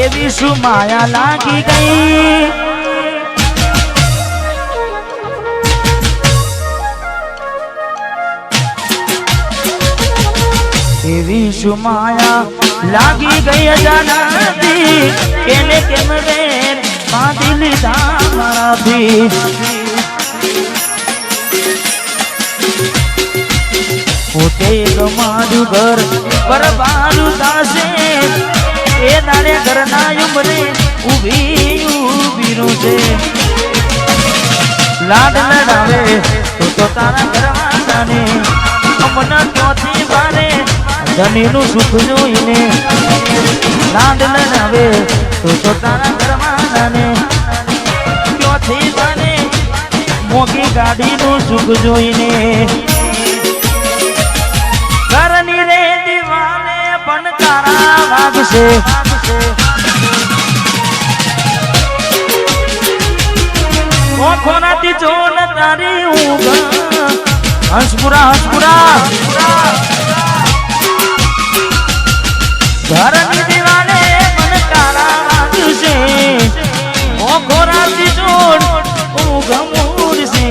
એવી શું માયા લાગી ગઈ? એવી શું માયા લાગી ગઈ જાનાથી કેને કેમ બેન બાંધી લીધા મારાથી? પોતે તમારું ઘર બરબારું થાશે. એ દાડે ઘરના ઉમરે ઊભી ઊભી નું છે. લાડ લડાવે તો તો તારા ઘરવાળાને અમન ક્યોથી બારે ધનીનું સુખ જોઈને. લાડ લડાવે તો તો તારા ઘરવાળાને ક્યોથી બારે મોગી ગાડીનું સુખ જોઈને. તારા વાગશે ઓખોનાથી જોન તારી ઊંઘ. હંસપુરા હંસપુરા. ઘરની દિવાલે પણ તારા વાગશે ખોરાતી જોડ ઊંઘ મૂરશે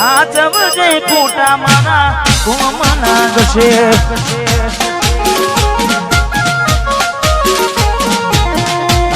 આ જવજે ખોટા મારા કોમના ગશે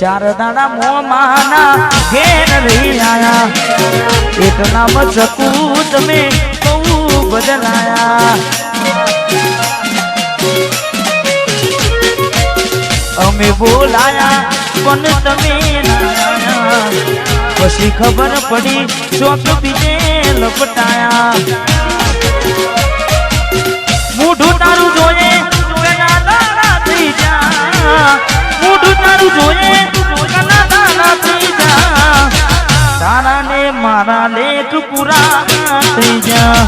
ચાર દાડા મોમાના ઘેર રહી આયા. એક નામ ચકુ તમે બહુ બદલાયા. અમે બોલાયા, પણ તમે પછી ખબર પડી ચોક બીજે લપટાયા. મારા લેખ પૂરા થઈ જા.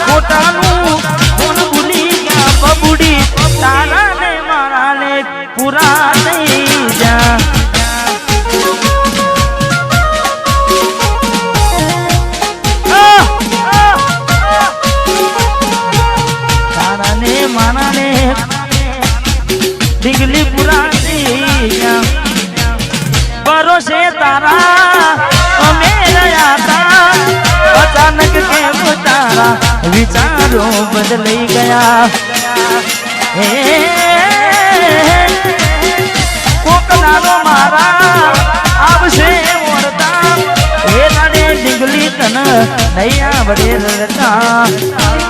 ખોટાનું કોણ ભૂલી ગયા. બબુડી તારા ને મારા ને વિચારો બદલાઈ ગયા હે કોકનારો મારા આવશે મોરતા હે દાડે ડીગલી તન નૈયા વડે રડતા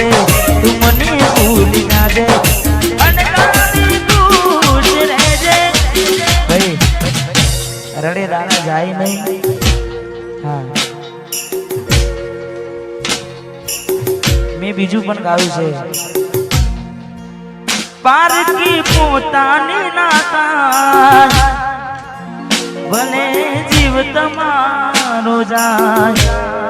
રહેજે તું મને ભૂલી ના ભાઈ, રડે દાણા જાય નહીં. હા. મેં બીજું પણ ગાયું છે. પારકી પોતાની નાતા. ભલે જીવ તમારો જાય.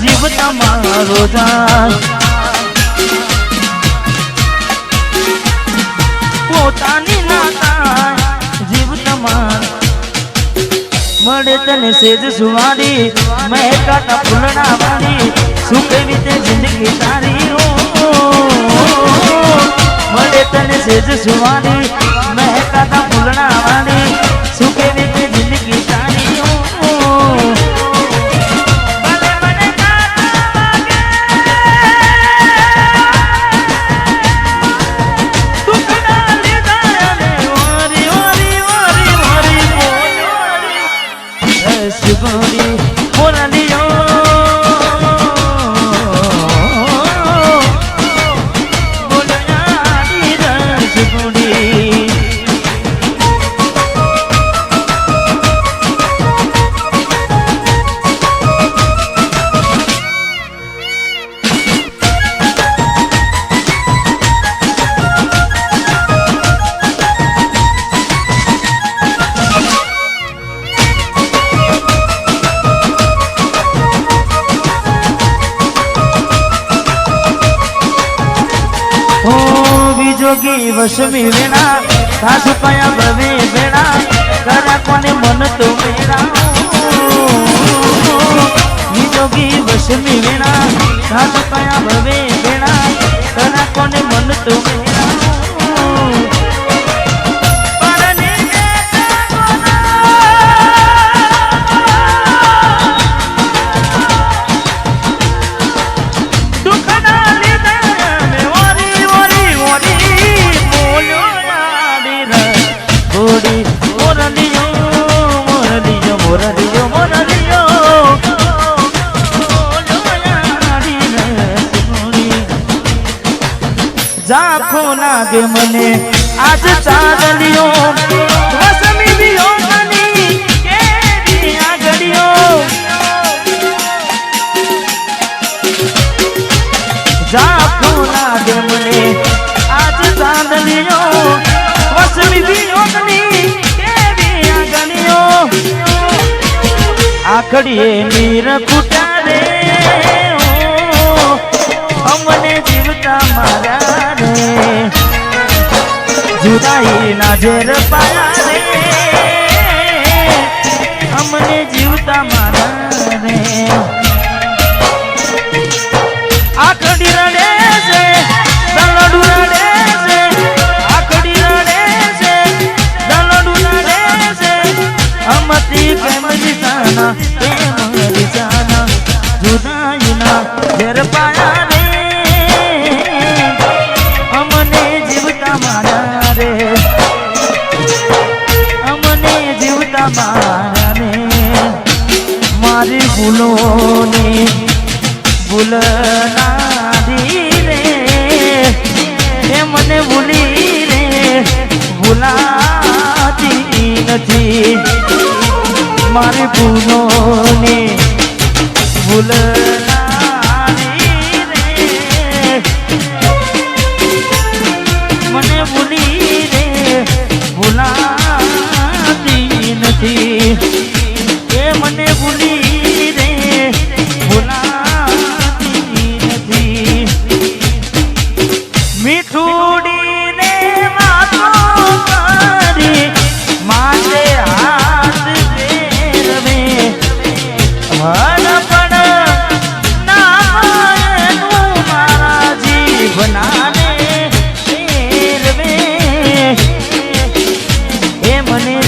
જીવ તમારો જાય પોતાની ના જીવ તમાર મળે તને સેજ સુવારી મહેકાતા ફૂલના વાળી. શું કેવી તે જિંદગી તારી મળે તને સેજ સુવારી મહેકાતા ફૂલના વાળી. વસમી વેણા સાસુ કયા ભવે વેણા કરા કોને મન તો વેણા નિજોગી વસમી વેણા સાસુ કયા ભવે લાગે મને? આજ ચાંદલિયો વસમી દિયો મની? કેરી આગળિયો ઝાંખો લાગે અમને જીવતા મારા જુદાઈ ના ઝેર પાયા ભૂલોની ભૂલ નાદી રે એ મને ભૂલી રે ભૂલાતી નથી મારી ભૂલોની ભૂલ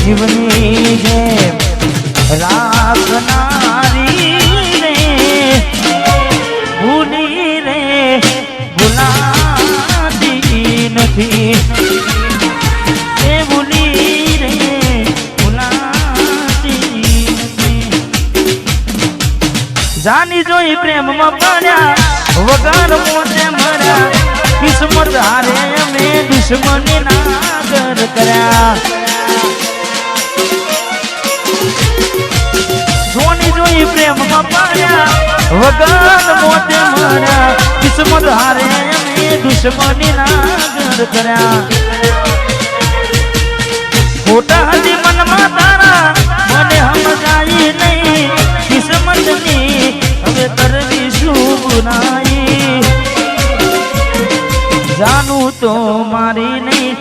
જીવની જેમ રાખનારી રે, ભૂલી રે, ભૂલાતી નથી. જાની જોઈ પ્રેમમાં પડ્યા, વગર મોટે મર્યા. કિસ્મત હારે અમે દુશ્મની ના કર્યા. જોની જોઈ પ્રેમ પાડ્યા વગર મોતે માર્યા, કિસ્મત હારે અમે દુશ્મની ના કર્યા. ખોટા હતી મનમાં તારા, મને સમજાઈ નહીં, કિસ્મતની હવે કરવી શું જાનું તો મારી નહીં